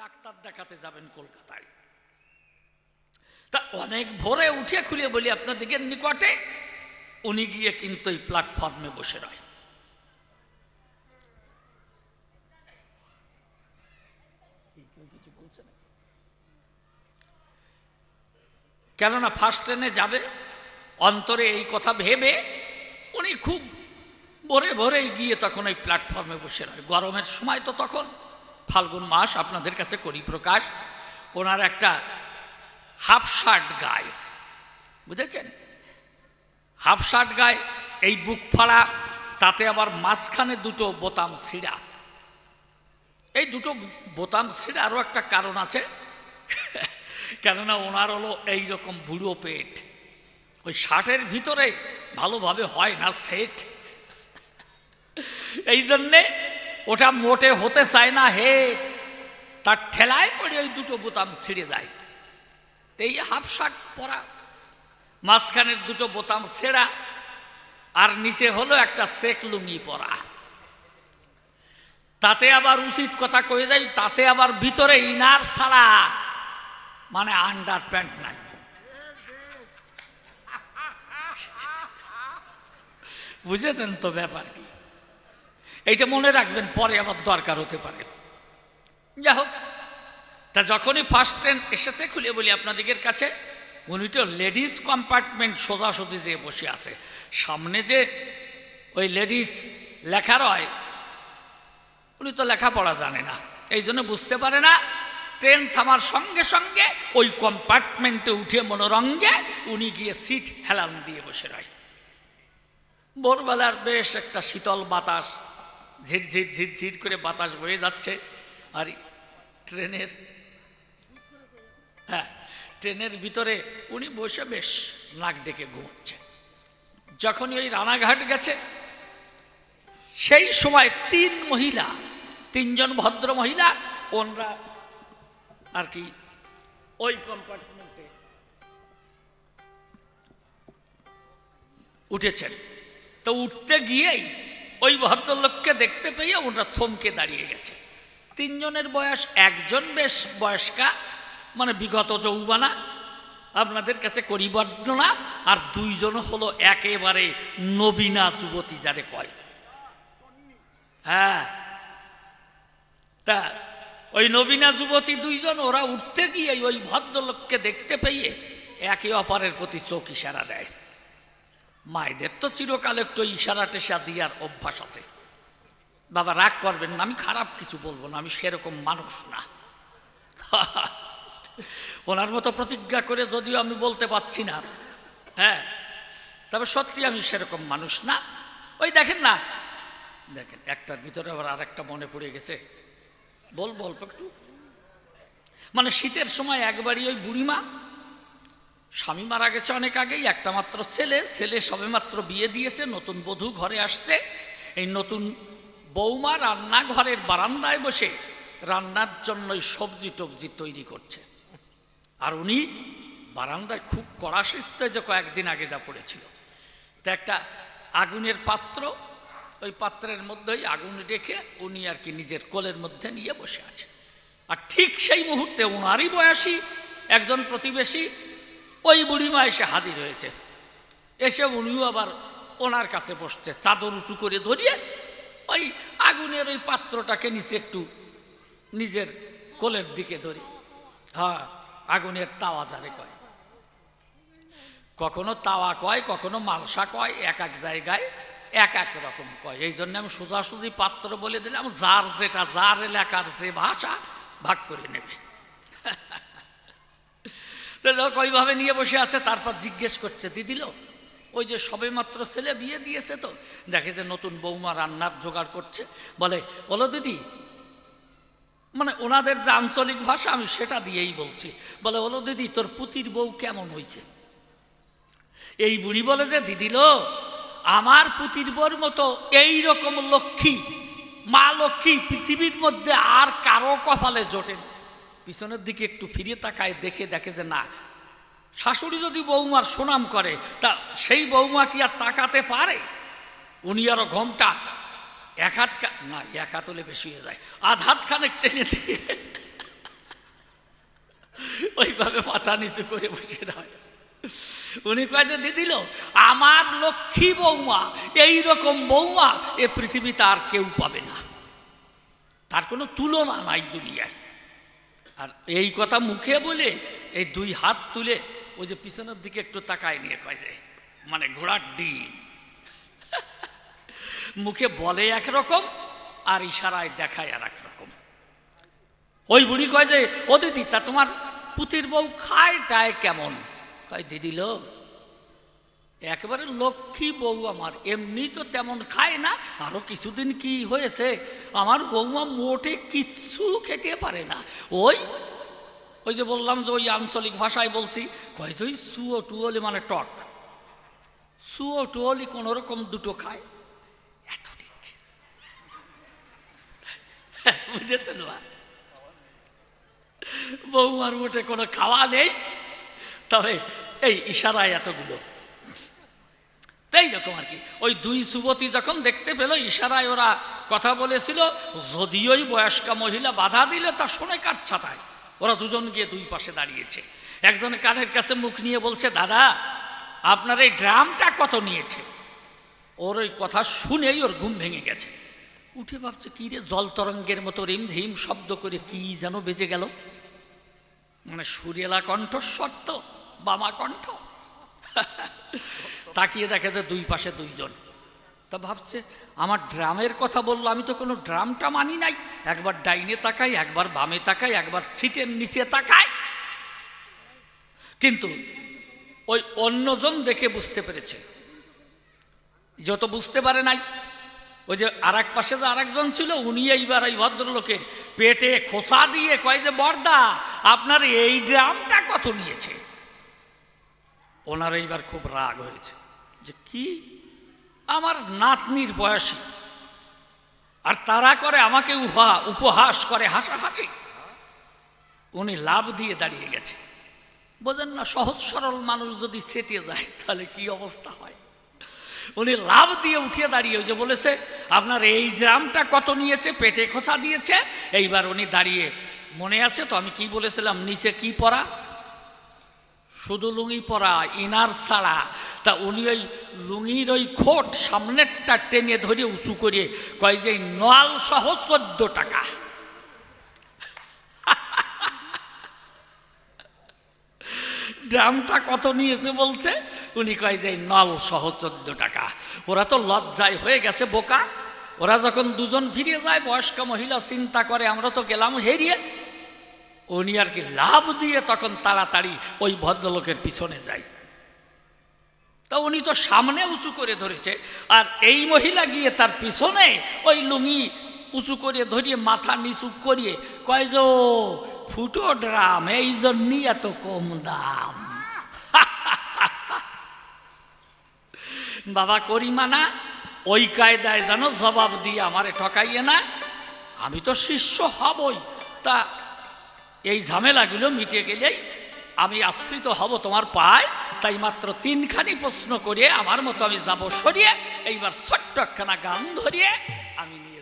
Doctor দেখাতে যাবেন কলকাতায়। তা অনেক ভোরে উঠে খুলে বলি, আপনাদেরকে নিকটে? উনি গিয়ে কিন্তু এই প্ল্যাটফর্মে বসে রয়। কেননা ফার্স্ট ট্রেনে যাবে, অন্তরে এই কথা ভেবে উনি খুব ভোরে ভোরে গিয়ে তখন ওই প্ল্যাটফর্মে বসে রয়। গরমের সময় তো তখন ফাল্গুন মাস আপনাদের কাছে করি প্রকাশ। ওনার একটা হাফ শার্ট গায়ে। বুঝেছেন? হাফ শার্ট গায়ে, এই বুক ফাড়া, তাতে আবার মাঝখানে দুটো বোতাম ছিঁড়া। এই দুটো বোতাম ছিঁড়া আরও একটা কারণ আছে। কেননা ওনার হলো এই রকম বুড়ো পেট। ওই শার্টের ভিতরে ভালোভাবে হয় না সেট। এই জন্যে ওটা মোটে হতে চায় না হেট। তার ঠেলায় পড়ে ওই দুটো বোতাম ছিঁড়ে যায়। এই হাফ শার্ট পরা, মাঝখানের দুটো বোতাম ছেঁড়া, আর নিচে হলো একটা সেক লুঙ্গি পরা। তাতে আবার উচিত কথা কয়ে যায় তাতে আবার ভিতরে ইনার ছাড়া মানে আন্ডার প্যান্ট নাই। বুঝেছেন তো ব্যাপার কি? এইটা মনে রাখবেন, পরে আবার দরকার হতে পারে। যা হোক তা যখনই ফার্স্ট ট্রেন এসেছে, খুলে বলি আপনাদের কাছে, উনি তো লেডিস কম্পার্টমেন্ট সোজাসুজি যে বসে আছে। সামনে যে ওই লেডিস লেখা রয়, উনি তো লেখাপড়া জানে না। এই জন্য বুঝতে পারে না ট্রেন থামার সঙ্গে সঙ্গে ওই কম্পার্টমেন্টে উঠে মনোরঙ্গে উনি গিয়ে সিট হেলান দিয়ে বসে রয়। ভোরবেলার বেশ একটা শীতল বাতাস ঝিরঝির ঝিরঝির করে বাতাস বয়ে যাচ্ছে। আর ট্রেনের হ্যাঁ ট্রেনের ভিতরে উনি বসে বেশ নাক ডেকে ঘুমোচ্ছে। যখনই ওই রানাঘাট গেছে, সেই সময় তিন মহিলা, তিনজন ভদ্র মহিলা, ওনরা আর কি ওই কম্পার্টমেন্টে উঠেছেন। তো উঠতে গিয়েই ওই ভদ্রলোককে দেখতে পেয়ে ওনারা থমকে দাঁড়িয়ে গেছে। তিনজনের বয়স একজন বেশ বয়স্কা মানে বিগত যৌবানা, আপনাদের কাছে করি বর্ণনা আর দুইজন হলো একেবারে নবীনা যুবতী যারে কয়। হ্যাঁ তা ওই নবীনা যুবতী দুইজন ওরা উঠতে গিয়ে ওই ভদ্রলোককে দেখতে পেয়ে একে অপরের প্রতি চোখ ইশারা দেয়। মায়েদের তো চিরকাল একটু ইশারা টেশা দিয়ার অভ্যাস আছে। বাবা রাগ করবেন না, আমি খারাপ কিছু বলব না, আমি সেরকম মানুষ না। ওনার মতো প্রতিজ্ঞা করে যদিও আমি বলতে পারছি না। হ্যাঁ তবে সত্যি আমি সেরকম মানুষ না। ওই দেখেন না, দেখেন, একটার ভিতরে আবার আর একটা মনে পড়ে গেছে। বলব অল্প একটু। মানে শীতের সময় একবারই ওই বুড়িমা স্বামী মারা গেছে অনেক আগেই, একটা মাত্র ছেলে ছেলে সবেমাত্র বিয়ে দিয়েছে, নতুন বধূ ঘরে আসছে। এই নতুন বৌমা রান্নাঘরের বারান্দায় বসে রান্নার জন্য সবজি টবজি তৈরি করছে। আর উনি বারান্দায় খুব কড়া শিস্তে যে কয়েকদিন আগে যা পড়েছিল। তা একটা আগুনের পাত্র, ওই পাত্রের মধ্যেই আগুন রেখে উনি আর কি নিজের কোলের মধ্যে নিয়ে বসে আছে। আর ঠিক সেই মুহূর্তে ওনারই বয়সী একজন প্রতিবেশী ওই বুড়িমা এসে হাজির হয়েছে। এসে উনিও আবার ওনার কাছে বসছে, চাদর উঁচু করে ধরিয়ে ওই আগুনের ওই পাত্রটাকে নিচে একটু নিজের কোলের দিকে ধরি। হ্যাঁ আগুনের তাওয়া যারে কয়। কখনো তাওয়া কয়, কখনো মালসা কয়, এক এক জায়গায় এক এক রকম কয়। এই জন্য আমি সোজাসুজি পাত্র বলে দিলাম, যার যেটা, যার এলাকার যে ভাষা, ভাগ করে নেবে। ওইভাবে নিয়ে বসে আছে, তারপর জিজ্ঞেস করছে দিদিল ওই যে সবেমাত্র ছেলে বিয়ে দিয়েছে তো? দেখে যে নতুন বৌমা রান্নার জোগাড় করছে, বলে, বলো দিদি মানে ওনাদের যে আঞ্চলিক ভাষা, আমি সেটা দিয়েই বলছি। বলে, বলো দিদি, তোর পুতির বউ কেমন হয়েছে এই বুড়ি বলে যে দিদিল আমার পুতির বউর মতো এই রকম লক্ষ্মী, মা লক্ষ্মী পৃথিবীর মধ্যে আর কারও কপালে জোটেনি পিছনের দিকে একটু ফিরে তাকায়, দেখে দেখে যে না, শাশুড়ি যদি বৌমার সুনাম করে, তা সেই বৌমা কি আর তাকাতে পারে? উনি আরও ঘমটা এক হাত না, এক হাত হলে বেশি হয়ে যায়। আধ হাত খানেক টেনে দিয়ে ওইভাবে মাথা নিচু করে বসে রয়। উনি কয় যে দিদিল আমার লক্ষ্মী বৌমা, এই রকম বৌমা এ পৃথিবীতে আর কেউ পাবে না। তার কোনো তুলনা নাই দুনিয়ায়। আর এই কথা মুখে বলে এই দুই হাত তুলে ওই যে পিছনের দিকে একটু তাকায় নিয়ে কয় যে মানে ঘোড়ার ডিম। মুখে বলে একরকম আর ইশারায় দেখায় আর এক রকম ওই বুড়ি কয় যে, ও দিদি, তা তোমার পুতির বউ খায় টায় কেমন? কয়, দিদি দিদিল একেবারে লক্ষ্মী বউ আমার, এমনি তো তেমন খায় না আরও কিছুদিন কি হয়েছে, আমার বৌমা মোটে কিচ্ছু খেতে পারে না। ওই ওই যে বললাম যে ওই আঞ্চলিক ভাষায় বলছি যে ওই সুও টুয়লি মানে টক। সুও টুয়লি কোনো রকম দুটো খায়। এত ঠিক বুঝেছেন বৌমার মোটে কোনো খাওয়া নেই, তবে এই ইশারায় এতগুলো। তাই রকম আর কি। ওই দুই যুবতী যখন দেখতে পেল, ইশারায় ওরা কথা বলেছিল যদিওই বয়স্কা মহিলা বাধা দিলে তা শোনে কাঠ ছাতায়? ওরা দুজন গিয়ে দুই পাশে দাঁড়িয়েছে। একজন কানের কাছে মুখ নিয়ে বলছে, দাদা, আপনার এই ড্রামটা কত নিয়েছে? ওর ওই কথা শুনেই ওর ঘুম ভেঙে গেছে। উঠে ভাবছে, কি রে, জল তরঙ্গের মতো রিম ঝিম শব্দ করে কি যেন বেজে গেল? মানে সুরেলা কণ্ঠস্বর তো, বামা কণ্ঠ। তাকিয়ে দেখে যে দুই পাশে দুইজন। তা ভাবছে, আমার ড্রামের কথা বলল, আমি তো কোনো ড্রামটা মানি নাই। একবার ডাইনে তাকাই, একবার বামে তাকাই, একবার সিটের নিচে তাকাই। কিন্তু ওই অন্যজন দেখে বুঝতে পেরেছে। যত বুঝতে পারে নাই, ওই যে আর এক পাশে যে আরেকজন ছিল, উনি এইবার এই ভদ্রলোকের পেটে খোসা দিয়ে কয় যে, বর্দা, আপনার এই ড্রামটা কত নিয়েছে? ওনার এইবার খুব রাগ হয়েছে যে কি? আমার নাতনির বয়সী। আর তারা করে আমাকে উহা, উপহাস করে হাসাহাসি। উনি লাভ দিয়ে দাঁড়িয়ে গেছে। বোঝেন না, সহজ সরল মানুষ যদি সেটে যায়, তাহলে কি অবস্থা হয়? উনি লাভ দিয়ে উঠিয়ে দাঁড়িয়ে ওই যে বলেছে, আপনার এই ড্রামটা কত নিয়েছে? পেটে খোসা দিয়েছে? এইবার উনি দাঁড়িয়ে, মনে আছে তো আমি কি বলেছিলাম? নিচে কি পরা শুধু লুঙ্গি পরা, ইনার ছাড়া তা উনি ওই লুঙ্গির ওই খোট সামনেরটা টেনে ধরে উঁচু করে কয় যে, নল সহ চোদ্দ টাকা। ড্রামটা কত নিয়েছে বলছে? উনি কয় যে, নল সহ চোদ্দ টাকা। ওরা তো লজ্জায় হয়ে গেছে বোকা। ওরা যখন দুজন ফিরে যায়, বয়স্ক মহিলা চিন্তা করে, আমরা তো গেলাম হেরিয়ে। উনি আর কি লাভ দিয়ে তখন তাড়াতাড়ি ওই ভদ্রলোকের পিছনে যায়। তা উনি তো সামনে উঁচু করে ধরেছে, আর এই মহিলা গিয়ে তার পিছনে ওই লুঙ্গি উঁচু করে ধরিয়ে মাথা নিচু করিয়ে কয় যে ফুটো ড্রাম, এই জন্যই এত কম দাম। বাবা করিমানা ওই কায়দায় যেন জবাব দিয়ে আমারে ঠকাইয়ে না, আমি তো শিষ্য হবই। তা এই ঝামেলাগুলো মিটে গেলেই আমি আশ্রিত হব তোমার পায়। তাই মাত্র তিনখানি প্রশ্ন করে আমার মতো আমি যাব সরিয়ে, এইবার ছোট্ট একখানা গান ধরিয়ে আমি নিয়ে